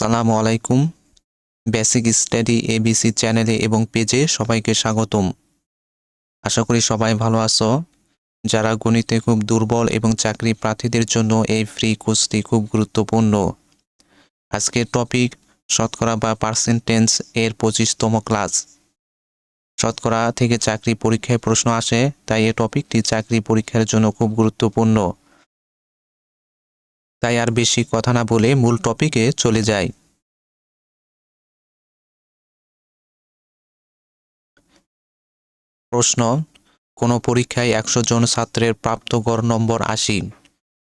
আসসালামু আলাইকুম। Basic study ABC চ্যানেলে এবং পেজে সবাইকে স্বাগতম। আশা করি সবাই ভালো আছো। যারা গণিতে খুব দুর্বল এবং চাকরি প্রার্থীদের জন্য এই ফ্রি কোর্সটি খুব গুরুত্বপূর্ণ। আজকের টপিক শতকরা বা পার্সেন্টেন্স এর পঁচিশতম ক্লাস শতকরা থেকে চাকরি পরীক্ষায় প্রশ্ন আসে, তাই এই টপিকটি চাকরি পরীক্ষার জন্য খুব গুরুত্বপূর্ণ। তাই আর বেশি কথা না বলে মূল টপিকে চলে যাই। প্রশ্ন, কোনো পরীক্ষায় একশো জন ছাত্রের প্রাপ্ত গড় নম্বর আশি।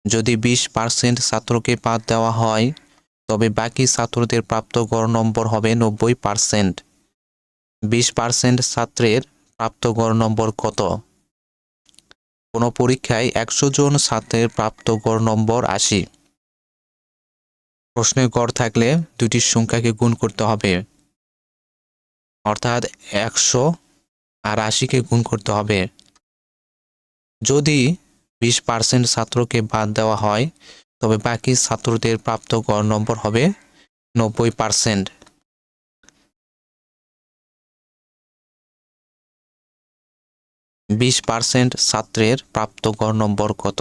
যদি বিশ পার্সেন্ট ছাত্রকে বাদ দেওয়া হয়, তবে বাকি ছাত্রদের প্রাপ্ত গড় নম্বর হবে নব্বই পার্সেন্ট। বিশ পার্সেন্ট ছাত্রের প্রাপ্ত গড় নম্বর কত? কোনো পরীক্ষায় একশো জন ছাত্রের প্রাপ্ত গড় নম্বর আশি। প্রশ্নের গড় থাকলে দুইটির সংখ্যাকে গুণ করতে হবে। অর্থাৎ একশো আর আশিকে গুণ করতে হবে। যদি বিশ পার্সেন্ট ছাত্রকে বাদ দেওয়া হয়, তবে বাকি ছাত্রদের প্রাপ্ত গড় নম্বর হবে নব্বই পার্সেন্ট। বিশ পার্সেন্ট ছাত্রের প্রাপ্ত গড় নম্বর কত?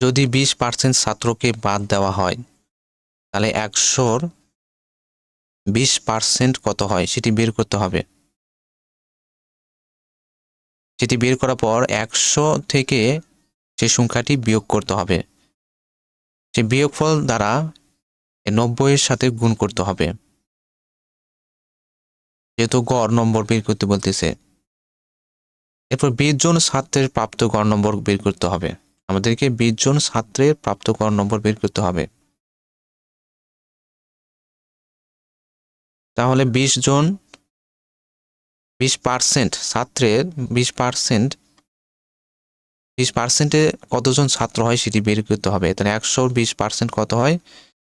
যদি বিশ পার্সেন্ট ছাত্রকে বাদ দেওয়া হয়, তাহলে একশোর বিশ পার্সেন্ট কত হয় সেটি বের করতে হবে। সেটি বের করার পর একশো থেকে সে সংখ্যাটি বিয়োগ করতে হবে। সে বিয়োগফল দ্বারা নব্বইয়ের সাথে গুণ করতে হবে। যেহেতু গড় নম্বর বের করতে বলতেছে। এরপর বিশ জন ছাত্রের প্রাপ্ত গড় নম্বর বের করতে হবে। আমাদেরকে বিশ জন ছাত্রের প্রাপ্ত গড় নম্বর বের করতে হবে। তাহলে বিশ জন, বিশ পার্সেন্ট ছাত্রের, বিশ পার্সেন্ট বিশ পার্সেন্টে কতজন ছাত্র হয় সেটি বের করতে হবে। তাহলে একশো বিশ পার্সেন্ট কত হয়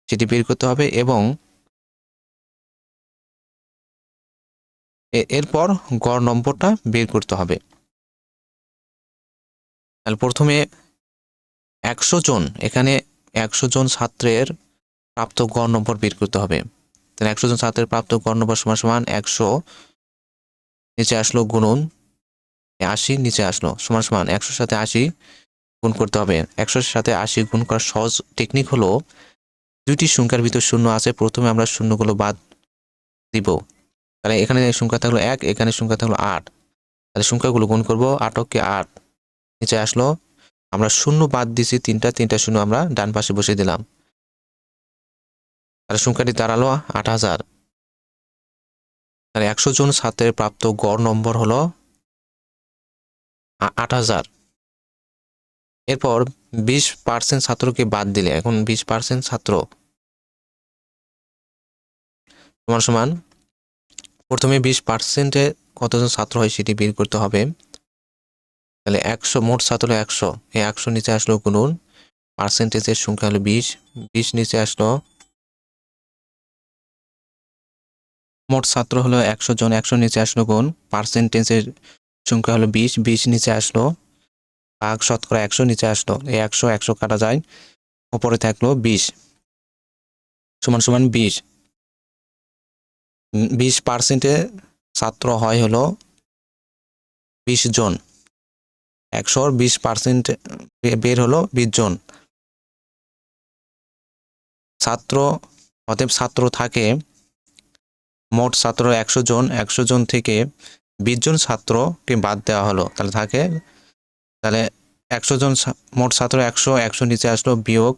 সেটি বের করতে হবে এবং এরপর গড় নম্বরটা বের করতে হবে। তাহলে প্রথমে একশো জন, এখানে একশো জন ছাত্রের প্রাপ্ত গড় নম্বর বের করতে হবে। তাহলে একশো জন ছাত্রের প্রাপ্ত গড় নম্বর সমান সমান একশো, নিচে আসলো গুণন আশি, নিচে আসলো সমান সমান একশোর সাথে আশি গুণ করতে হবে। একশোর সাথে আশি গুণ করার সহজ টেকনিক হলো দুইটি সংখ্যার ভিতর শূন্য আছে, প্রথমে আমরা শূন্যগুলো বাদ দিব। তাহলে এখানে সংখ্যা থাকল এক, এখানে সংখ্যা থাকল আট। তাহলে সংখ্যাগুলো গুণ করব আটককে আট। নিচে আসলো, আমরা শূন্য বাদ দিছি তিনটা তিনটা শূন্য আমরা ডান পাশে বসে দিলাম। তাহলে সংখ্যাটি দাঁড়াল আট হাজার। তাহলে একশো জন ছাত্রের প্রাপ্ত গড় নম্বর হলো আট হাজার। এরপর বিশ পার্সেন্ট ছাত্রকে বাদ দিলে, এখন বিশ পার্সেন্ট ছাত্র। সমান সমান প্রথমে বিশ পার্সেন্টে কতজন ছাত্র হয় সেটি বের করতে হবে। তাহলে একশো, মোট ছাত্র একশো। এই একশো নিচে আসলো গুনুন। পার্সেন্টেজের সংখ্যা হলো বিশ। বিশ নিচে আসলো মোট ছাত্র হলো একশো জন। একশো নিচে আসলো গুণ। পার্সেন্টেজের সংখ্যা হলো বিশ। বিশ নিচে আসলো। ভাগ শতকরা একশো নিচে আসলো। এই একশো একশো কাটা যায়। উপরে থাকল বিশ। সমান সমান বিশ। বিশ পার্সেন্টে ছাত্র হয় হলো বিশ জন। একশোর বিশ পার্সেন্ট বের হলো বিশ জন। ছাত্র, অতএব ছাত্র থাকে মোট ছাত্র একশো জন একশো জন থেকে বিশ জন ছাত্রকে বাদ দেওয়া হলো। তাহলে থাকে, তাহলে একশো জন মোট ছাত্র একশো একশো নিচে আসলো বিয়োগ।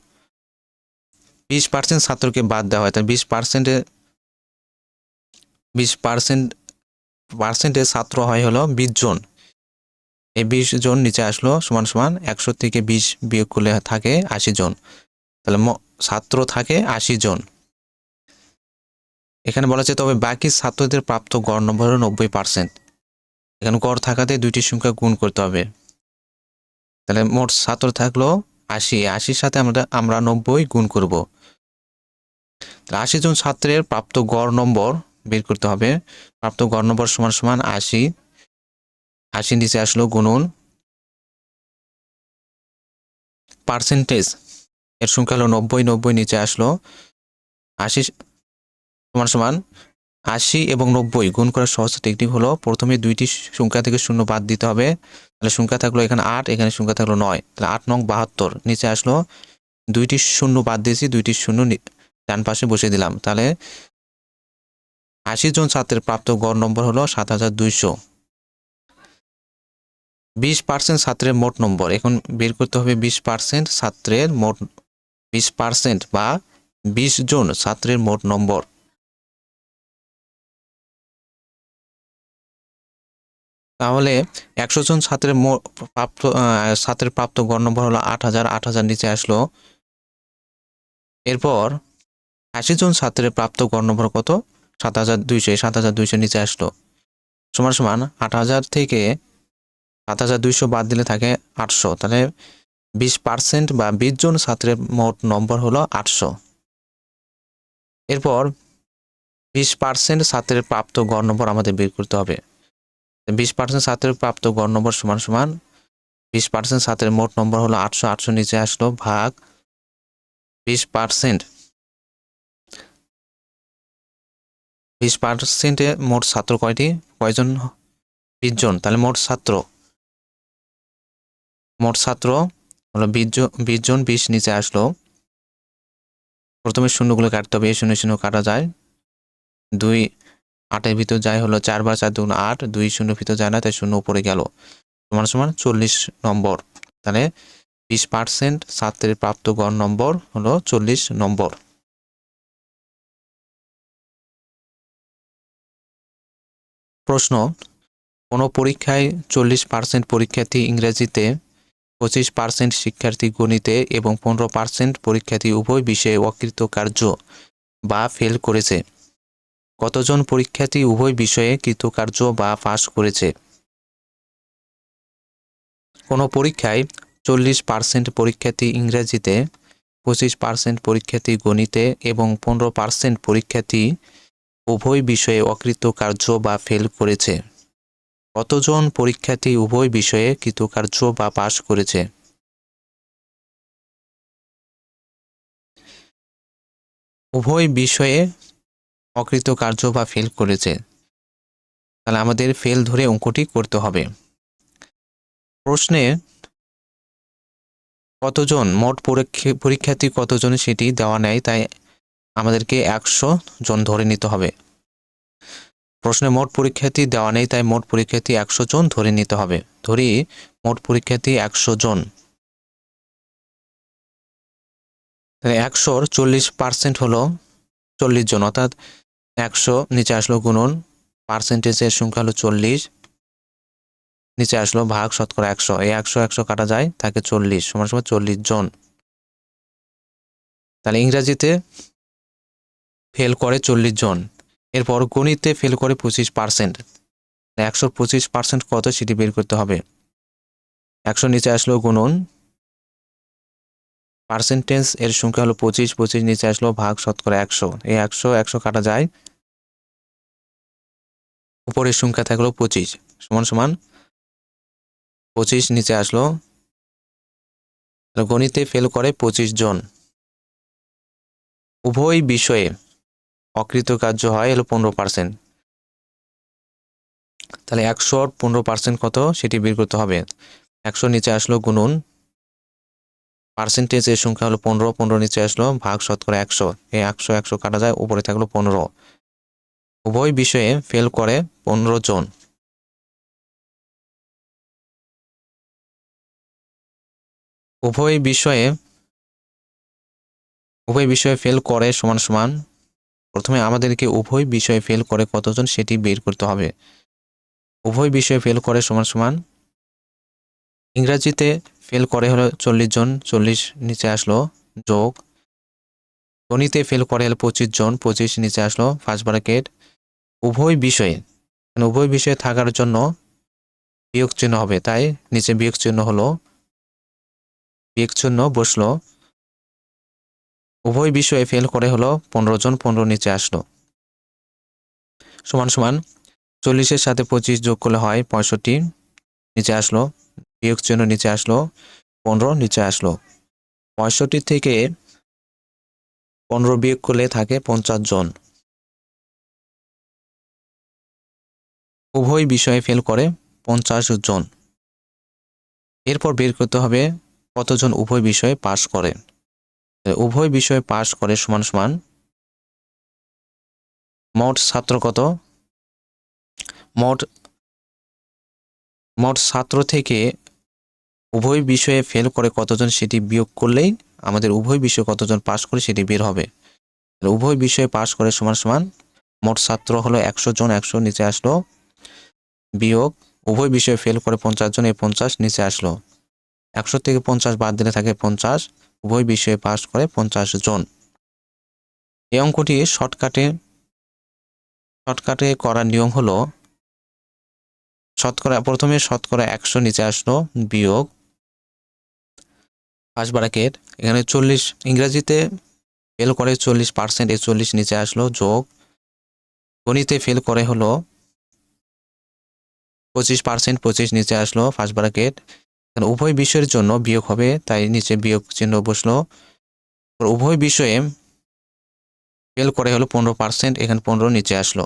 বিশ পার্সেন্ট ছাত্রকে বাদ দেওয়া হয়। তাহলে বিশ পার্সেন্টে বিশ পার্সেন্ট পার্সেন্টে ছাত্র হয় হলো বিশ জন। এই বিশ জন নিচে আসলো সমান সমান একশো থেকে বিশ বিয়োগ করলে থাকে আশি জন। তাহলে ছাত্র থাকে আশি জন। এখানে বলা আছে তবে বাকি ছাত্রদের প্রাপ্ত গড় নম্বর হলো নব্বই পার্সেন্ট এখানে গড় থাকাতে দুইটি সংখ্যা গুণ করতে হবে। তাহলে মোট ছাত্র থাকল আশি। আশির সাথে আমরা আমরা নব্বই গুণ করব। তাহলে আশি জন ছাত্রের প্রাপ্ত গড় নম্বর বের করতে হবে। প্রাপ্ত গড় নম্বর সমান সমান আশি। আশি নিচে আসলো গুণন। পার্সেন্টেজ, এর সংখ্যা হলো নব্বই নব্বই নিচে আসলো। আশি সমান সমান আশি এবং নব্বই গুণ করার সহজ টেকনিক হলো, প্রথমে দুইটি সংখ্যা থেকে শূন্য বাদ দিতে হবে। তাহলে সংখ্যা থাকল এখানে আট, এখানে সংখ্যা থাকল নয়। তাহলে আট নং বাহাত্তর নিচে আসলো। দুইটি শূন্য বাদ দিয়েছি, দুইটি শূন্য ডান পাশে বসে দিলাম। তাহলে আশি জন ছাত্রের প্রাপ্ত গড় নম্বর হলো সাত হাজার দুইশো। বিশ পার্সেন্ট ছাত্রের মোট নম্বর। এখন বের করতে হবে বিশ পার্সেন্ট ছাত্রের মোট, বিশ পার্সেন্ট বা বিশ জন ছাত্রের মোট নম্বর। তাহলে একশো জন ছাত্রের প্রাপ্ত ছাত্রের প্রাপ্ত গড় নম্বর হলো আট হাজার আট হাজার নিচে আসলো। এরপর আশি জন ছাত্রের প্রাপ্ত গড় নম্বর কত? সাত হাজার দুইশো সাত হাজার দুইশো নিচে আসলো। সমান সমান আট হাজার থেকে সাত হাজার দুইশো বাদ দিলে থাকে আটশো। তাহলে বিশ পার্সেন্ট বা বিশ জন ছাত্রের মোট নম্বর হলো আটশো। এরপর বিশ পার্সেন্ট ছাত্রের প্রাপ্ত গড় নম্বর আমাদের বের করতে হবে। বিশ পার্সেন্ট ছাত্রের প্রাপ্ত গড় নম্বর সমান সমান বিশ পার্সেন্ট ছাত্রের মোট নম্বর হলো আটশো। আটশো নিচে আসলো ভাগ বিশ পার্সেন্ট। বিশ পার্সেন্টে মোট ছাত্র কয়টি? কয়জন? বিশ জন। তাহলে মোট ছাত্র। মোট ছাত্র হলো বিশ জন বিশ জন, বিশ নিচে আসলো। প্রথমে শূন্যগুলো কাটতে হবে, এই শূন্য শূন্য কাটা যায়। দুই আটের ভিতর যায় হলো চার চারবার চার দুগুণ আট, দুই শূন্য ভিতর যায় না, তাই শূন্য উপরে গেল। সমান সমান চল্লিশ নম্বর। তাহলে বিশ পার্সেন্ট ছাত্রের প্রাপ্ত গড় নম্বর হলো চল্লিশ নম্বর। প্রশ্ন, কোনো পরীক্ষায় চল্লিশ পার্সেন্ট পরীক্ষার্থী ইংরেজিতে, পঁচিশ পার্সেন্ট শিক্ষার্থী গণিতে এবং পনেরো পার্সেন্ট পরীক্ষার্থী উভয় বিষয়ে অকৃতকার্য বা ফেল করেছে। কতজন পরীক্ষার্থী উভয় বিষয়ে কৃতকার্য বা পাশ করেছে? কোনো পরীক্ষায় চল্লিশ পার্সেন্ট পরীক্ষার্থী ইংরেজিতে, পঁচিশ পার্সেন্ট পরীক্ষার্থী গণিতে এবং পনেরো পার্সেন্ট পরীক্ষার্থী উভয় বিষয়ে অকৃতকার্য বা ফেল করেছে। কতজন পরীক্ষার্থী উভয় বিষয়ে কৃতকার্য বা পাশ করেছে? উভয় বিষয়ে অকৃতকার্য বা ফেল করেছে। তাহলে আমাদের ফেল ধরে অঙ্কটি করতে হবে। প্রশ্নে কতজন, মোট পরীক্ষা- পরীক্ষার্থী কতজন সেটি দেওয়া নেয় তাই আমাদেরকে একশো জন ধরে নিতে হবে। প্রশ্নে মোট পরীক্ষার্থী দেওয়া নেই, তাই মোট পরীক্ষার্থী একশো জন ধরে নিতে হবে। ধরি মোট পরীক্ষার্থী একশো জন। একশোর চল্লিশ পার্সেন্ট হলো চল্লিশ জন, অর্থাৎ একশো নিচে আসলো গুণন, পার্সেন্টেজের সংখ্যা হলো চল্লিশ, নিচে আসলো ভাগ শতকরা একশো। এই একশো একশো কাটা যায়, থাকে চল্লিশ, সমান সময় চল্লিশ জন। তাহলে ইংরাজিতে ফেল করে চল্লিশ জন। এরপর গণিতে ফেল করে পঁচিশ পার্সেন্ট একশো পঁচিশ পার্সেন্ট কত সেটি বের করতে হবে। একশো নিচে আসলো গুণন। পার্সেন্টেজ এর সংখ্যা হলো পঁচিশ পঁচিশ নিচে আসলো ভাগ শতকরা একশো। এই একশো একশো কাটা যায়। উপরের সংখ্যা থাকল পঁচিশ। সমান সমান পঁচিশ নিচে আসলো। গণিতে ফেল করে পঁচিশ জন। উভয় বিষয়ে অকৃতকার্য হয় হলো পনেরো পার্সেন্ট তাহলে একশোর পনেরো পার্সেন্ট কত? সেটি বের করতে হবে। একশো নিচে আসলো গুনুন পার্সেন্টেজ এর সংখ্যা হলো পনেরো পনেরো নিচে আসলো ভাগ শতকরা একশো। এই একশো একশো কাটা যায়, উপরে থাকল পনেরো। উভয় বিষয়ে ফেল করে পনেরো জন। উভয় বিষয়ে উভয় বিষয়ে ফেল করে সমান সমান প্রথমে আমাদেরকে উভয় বিষয়ে ফেল করে কতজন সেটি বের করতে হবে। উভয় বিষয়ে ফেল করে সমান সমান। ইংরাজিতে ফেল করে হলো চল্লিশ জন, চল্লিশ নিচে আসলো যোগ। গণিতে ফেল করে হলো পঁচিশ জন, পঁচিশ নিচে আসলো ফার্স্ট ব্র্যাকেট উভয় বিষয়ে মানে উভয় বিষয়ে থাকার জন্য বিয়োগ চিহ্ন হবে, তাই নিচে বিয়োগ চিহ্ন হলো, বিয়োগ চিহ্ন বসল। উভয় বিষয়ে ফেল করে হলো পনেরো জন, পনেরো নিচে আসলো। সমান সমান চল্লিশের সাথে পঁচিশ যোগ করলে হয় পঁয়ষট্টি, নিচে আসলো, বিয়োগ চিহ্ন নিচে আসলো, পনেরো নিচে আসলো। পঁয়ষট্টি থেকে পনেরো বিয়োগ করলে থাকে পঞ্চাশ জন। উভয় বিষয়ে ফেল করে পঞ্চাশ জন। এরপর বের করতে হবে কতজন উভয় বিষয়ে পাশ করে। উভয় বিষয়ে পাশ করে সমান সমান মোট ছাত্র কত? মোট মোট ছাত্র থেকে উভয় বিষয়ে ফেল করে কতজন সেটি বিয়োগ করলেই আমাদের উভয় বিষয়ে কতজন পাশ করে সেটি বের হবে। উভয় বিষয়ে পাশ করে সমান সমান মোট ছাত্র হলো একশো জন, একশো নিচে আসলো। বিয়োগ, উভয় বিষয়ে ফেল করে পঞ্চাশ জন, এই পঞ্চাশ নিচে আসলো। একশো থেকে পঞ্চাশ বাদ দিলে থাকে পঞ্চাশ। উভয় বিষয়ে পাশ করে পঞ্চাশ জন। এই অঙ্কটি শর্টকাটে শর্টকাটে করার নিয়ম হলো, শতকরা, প্রথমে শতকরা একশো নিচে আসলো, বিয়োগ ফার্স্ট ব্রাকেট এখানে চল্লিশ, ইংরেজিতে ফেল করে চল্লিশ পার্সেন্ট এই চল্লিশ নিচে আসলো, যোগ গণিতে ফেল করে হলো পঁচিশ পার্সেন্ট পঁচিশ নিচে আসলো ফার্স্ট ব্রাকেট এখানে উভয় বিষয়ের জন্য বিয়োগ হবে, তাই নিচে বিয়োগ চিহ্ন বসল। উভয় বিষয়ে ফেল করে হলো পনেরো পার্সেন্ট এখানে পনেরো নিচে আসলো।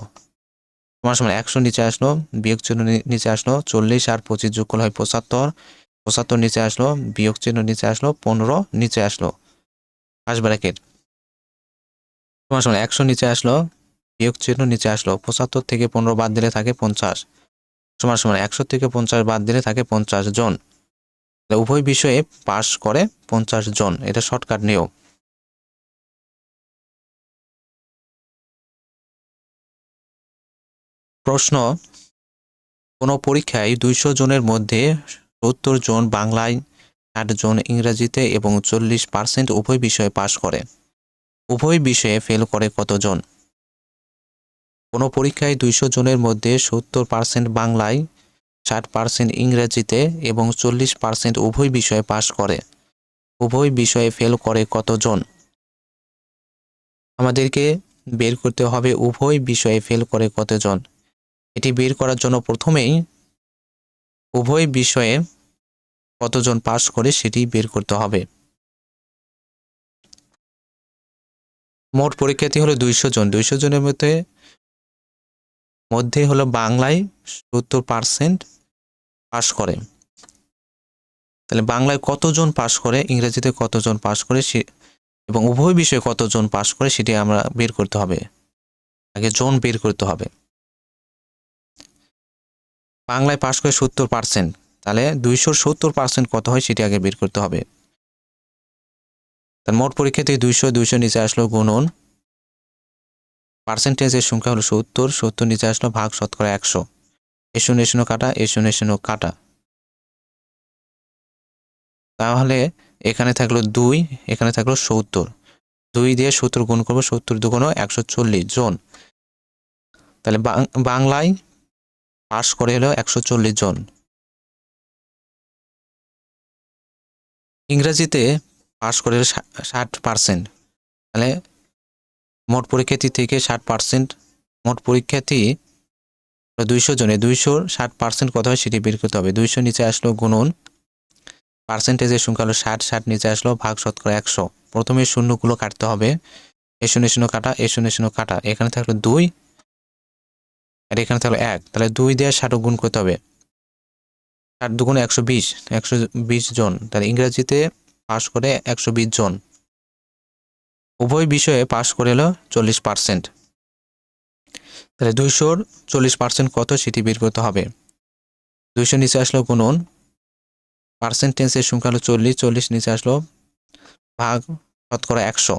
তোমার সময় একশো নিচে আসলো, বিয়োগ চিহ্ন নিচে আসলো চল্লিশ আর পঁচিশ যোগ করলে হয় পঁচাত্তর। পঁচাত্তর নিচে আসলো, বিয়োগ চিহ্ন নিচে আসলো, পনেরো নিচে আসলো। First bracket. তোমার সময় একশো নিচে আসলো, বিয়োগ চিহ্ন নিচে আসলো, পঁচাত্তর থেকে পনেরো বাদ দিলে থাকে পঞ্চাশ। সমান সমান একশো থেকে পঞ্চাশ বাদ দিলে থাকে পঞ্চাশ জন। উভয় বিষয়ে পাশ করে পঞ্চাশ জন। এটা শর্টকাট নিয়ম প্রশ্ন, কোনো পরীক্ষায় দুইশো জনের মধ্যে সত্তর জন বাংলায়, ষাট জন ইংরেজিতে এবং চল্লিশ পার্সেন্ট উভয় বিষয়ে পাশ করে। উভয় বিষয়ে ফেল করে কতজন কোনো পরীক্ষায় দুইশো জনের মধ্যে সত্তর পার্সেন্ট বাংলায় ষাট পার্সেন্ট ইংরেজিতে এবং চল্লিশ পার্সেন্ট উভয় বিষয়ে পাশ করে। উভয় বিষয়ে ফেল করে কতজন? আমাদেরকে বের করতে হবে উভয় বিষয়ে ফেল করে কতজন? এটি বের করার জন্য প্রথমেই উভয় বিষয়ে কতজন পাশ করে সেটি বের করতে হবে। মোট পরীক্ষার্থী হলো দুইশো জন। দুইশো জনের মধ্যে মধ্যে হলো বাংলায় সত্তর পার্সেন্ট পাশ করে। তাহলে বাংলায় কতজন পাশ করে, ইংরেজিতে কতজন পাশ করে সে, এবং উভয় বিষয়ে কতজন পাশ করে সেটি আমরা বের করতে হবে। আগে জন বের করতে হবে। বাংলায় পাশ করে সত্তর পার্সেন্ট, তাহলে দুইশো সত্তর পার্সেন্ট কত হয় সেটি আগে বের করতে হবে। তার মোট পরীক্ষাতে দুইশো দুইশো নিচে আসলো গুণন। পার্সেন্টেজের সংখ্যা হলো সত্তর সত্তর নিচে আসলো ভাগ শতকরা একশো। এসো নেশনো কাটা, এসো নেশনো কাটা। তাহলে এখানে থাকল দুই, এখানে থাকল সত্তর। দুই দিয়ে সত্তর গুণ করব, সত্তর দুগুণ একশো চল্লিশ জন। তাহলে বাংলায় পাশ করে হলো একশো চল্লিশ জন। ইংরেজিতে পাশ করে ষাট পার্সেন্ট। তাহলে মোট পরীক্ষার্থী থেকে ষাট পার্সেন্ট মোট পরীক্ষার্থী দুইশো জনে। দুইশো ষাট পার্সেন্ট কত হয় সেটি বের করতে হবে। দুইশো নিচে আসলো গুণন পার্সেন্টেজের সংখ্যা হলো ষাট ষাট নিচে আসলো ভাগ শতকরা একশো। প্রথমে শূন্যগুলো কাটতে হবে। এ শূন্য শূন্য কাটা, এ শূন্য শূন্য কাটা। এখানে থাকল দুই, আর এখানে থাকল এক। তাহলে দুই দিয়ে ষাট গুণ করতে হবে। ষাট দুগুণে একশো বিশ একশো বিশ জন। তাহলে ইংরাজিতে পাশ করে একশো বিশ জন। উভয় বিষয়ে পাশ করে হলো চল্লিশ পার্সেন্ট তাহলে দুইশোর চল্লিশ পার্সেন্ট কত সেটি বের করতে হবে? দুইশো নিচে আসলো গুণন পার্সেন্টেজের সংখ্যা হলো চল্লিশ চল্লিশ নিচে আসলো ভাগ শতকরা একশো।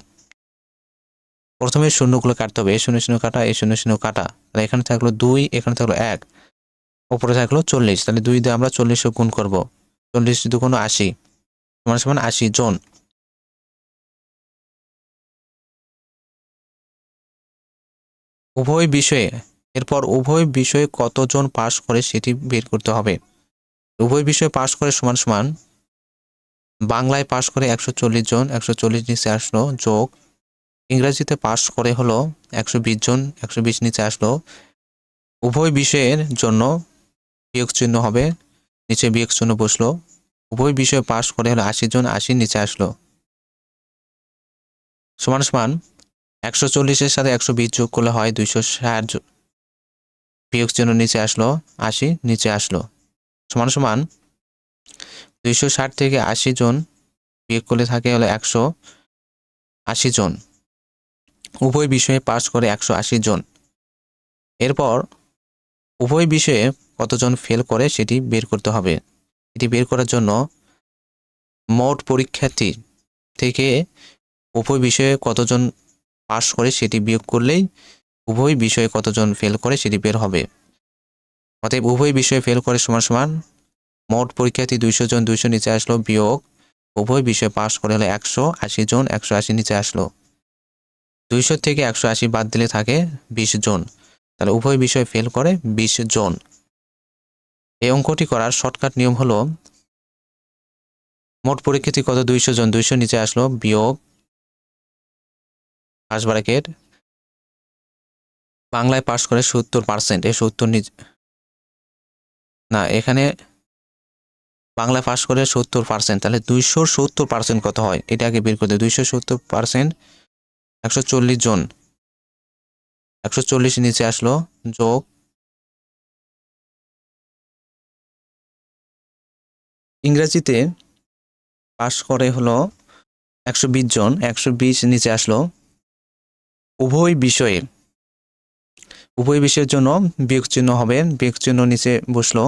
প্রথমে শূন্যগুলো কাটতে হবে, এ শূন্য শূন্য কাটা, এ শূন্য শূন্য কাটা। তাহলে এখানে থাকল দুই, এখানে থাকল এক, ওপরে থাকল চল্লিশ। তাহলে দুই দিয়ে আমরা চল্লিশও গুণ করব। চল্লিশ দুগুণ আশি, সমান সমান আশি জন। উভয় বিষয়ে, এরপর উভয় বিষয়ে কতজন পাশ করে সেটি বের করতে হবে। উভয় বিষয়ে পাশ করে সমান সমান বাংলায় পাশ করে একশো চল্লিশ জন, একশো চল্লিশ নিচে আসলো যোগ। ইংরেজিতে পাশ করে হলো একশো বিশ জন, একশো বিশ নিচে আসলো। উভয় বিষয়ের জন্য বিয়োগ চিহ্ন হবে, নিচে বিয়োগ চিহ্ন বসল। উভয় বিষয়ে পাশ করে হলো আশি জন আশি নিচে আসলো। সমান সমান একশো চল্লিশের সাথে একশো বিশ যোগ করলে হয় দুইশো ষাট বিয়োগ চিহ্ন নিচে আসলো, আশি, নিচে আসলো। সমান সমান দুইশো ষাট থেকে আশি জন বিয়োগ করলে থাকে হলো একশো আশি জন। উভয় বিষয়ে পাস করে একশো আশি জন। এরপর উভয় বিষয়ে কতজন ফেল করে সেটি বের করতে হবে। এটি বের করার জন্য মোট পরীক্ষার্থী থেকে উভয় বিষয়ে কতজন পাস করে সেটি বিয়োগ করলেই উভয় বিষয়ে কতজন ফেল করে সেটি বের হবে। অতএব উভয় বিষয়ে ফেল করে সমান সমান মোট পরীক্ষার্থী দুইশো জন, দুইশো নিচে আসলো, বিয়োগ উভয় বিষয়ে পাস করে হলো একশো আশি জন, একশো আশি নিচে আসলো। দুইশো থেকে একশো আশি বাদ দিলে থাকে বিশ জন। তাহলে উভয় বিষয়ে ফেল করে বিশ জন। এই অঙ্কটি করার শর্টকাট নিয়ম হলো, মোট পরীক্ষার্থী কত? দুইশো জন, দুইশো নিচে আসলো, বিয়োগ পাঁচ ব্র্যাকেট। বাংলায় পাস করে সত্তর পার্সেন্ট এই সত্তর নিচে না, এখানে বাংলায় পাস করে সত্তর পার্সেন্ট তাহলে দুইশো সত্তর পার্সেন্ট কত হয়? এটা আগে বের করতে দুইশো সত্তর পার্সেন্ট একশো চল্লিশ জন। একশো চল্লিশ নিচে আসলো, যোগ। ইংরেজিতে পাস করে হলো একশো বিশ জন, একশো বিশ নিচে আসলো। উভয় বিষয়ে, উভয় বিষয়ের জন্য বিয়োগ চিহ্ন হবে বিয়োগ চিহ্ন নিচে বসল,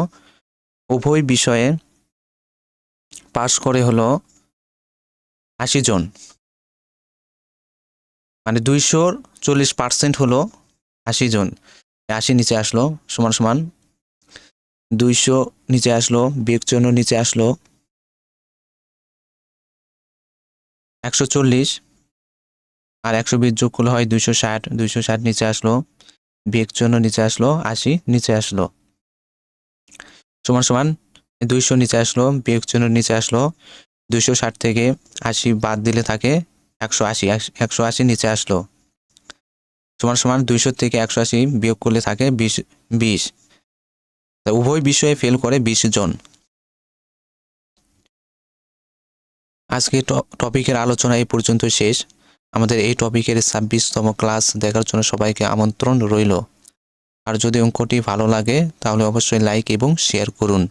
উভয় বিষয়ে পাশ করে হলো আশি জন। মানে দুইশো চল্লিশ পার্সেন্ট হলো আশি জন। আশি নিচে আসলো, সমান সমান দুইশো নিচে আসলো বিয়োগ চিহ্ন নিচে আসলো একশো চল্লিশ। আর একশো বিশ যোগ করলে হয় দুইশো ষাট দুইশো ষাট নিচে আসলো। বিয়োগ চিহ্ন নিচে আসলো আশি, নিচে আসলো। সমান সমান দুইশো নিচে আসলো বিয়োগ চিহ্ন নিচে আসলো। দুইশো ষাট থেকে আশি বাদ দিলে থাকে একশো আশি একশো আশি নিচে আসলো। সমান সমান দুইশো থেকে একশো আশি বিয়োগ করলে থাকে বিশ বিশ। উভয় বিষয়ে ফেল করে বিশ জন। আজকে টপিকের আলোচনা এই পর্যন্ত শেষ। আমাদের এই টপিকের ছাব্বিশতম ক্লাস দেখার জন্য সবাইকে আমন্ত্রণ রইল। আর যদি অঙ্কটি ভালো লাগে, তাহলে অবশ্যই লাইক এবং শেয়ার করুন।